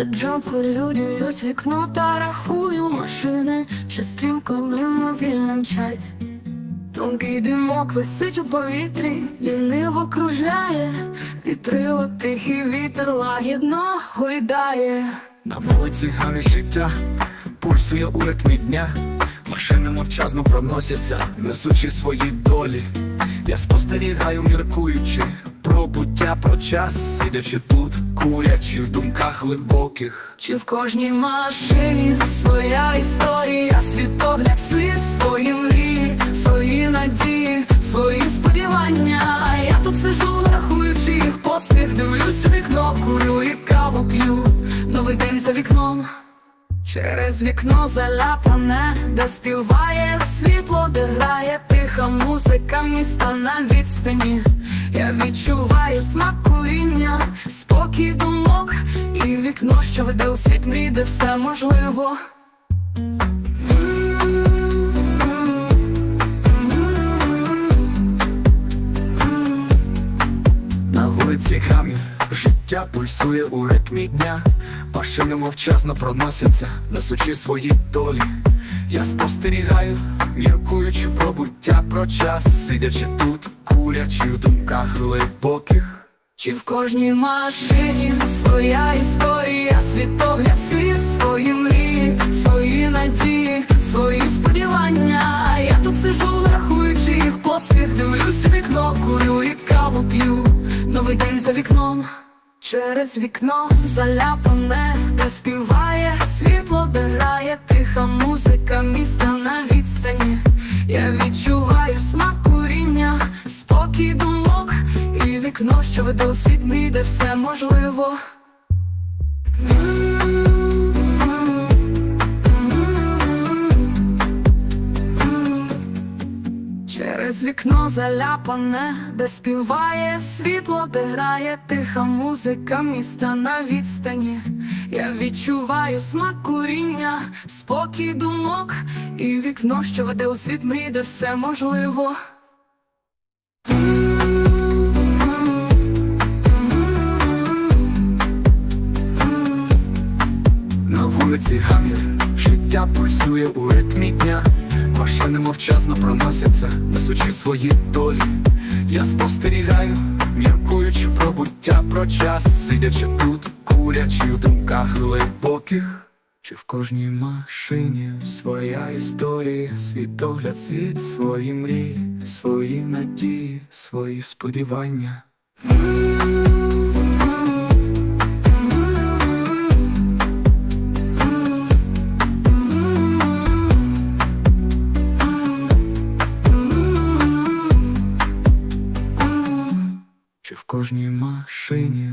Сиджу полюдюсь вікно та рахую машини, що стрімко мимо вільно. Тонкий димок висить у повітрі, ліниво кружляє, вітрило тихий вітер лагідно гойдає. На вулиці гане життя, пульсує у ритмі дня, машини мовчазно проносяться, несучи свої долі. Я спостерігаю, міркуючи про про час, сидячи тут, курячи в думках глибоких. Чи в кожній машині своя історія, світогляд світ, свої мрії, свої надії, свої сподівання. А Я тут сижу, рахуючи їх поспіх, дивлюсь у вікно, курю і каву п'ю. Новий день за вікном. Через вікно заляпане, де співає світло, де грає тиха музика міста на відстані. Я відчуваю смак куріння, спокій думок і вікно, що веде у світ мрій, де все можливо. На вулиці гамір, життя пульсує у ритмі дня, машини мовчазно проносяться, несучи свої долі. Я спостерігаю, міркуючи про буття, про час, сидячи тут, курячи в думках глибоких. Чи в кожній машині своя історія, світогляд світ, свої мрії, свої надії, свої сподівання. А Я тут сижу, рахуючи їх поспіх, дивлюсь вікно, курю і каву п'ю. Новий день за вікном, через вікно заляпане, де співає вікно, що веде у світ мій, де все можливо. Через вікно заляпане, де співає світло, де грає тиха музика міста на відстані. Я відчуваю смак куріння, спокій думок і вікно, що веде у світ мрій, де все можливо. Вулиці гамір, життя пульсує у ритмі дня, машини мовчазно проносяться, несучи свої долі. Я спостерігаю, міркуючи про буття, про час, сидячи тут, курячи в думках глибоких. Чи в кожній машині своя історія, світогляд, світ, свої мрії, свої надії, свої сподівання. Кожній машині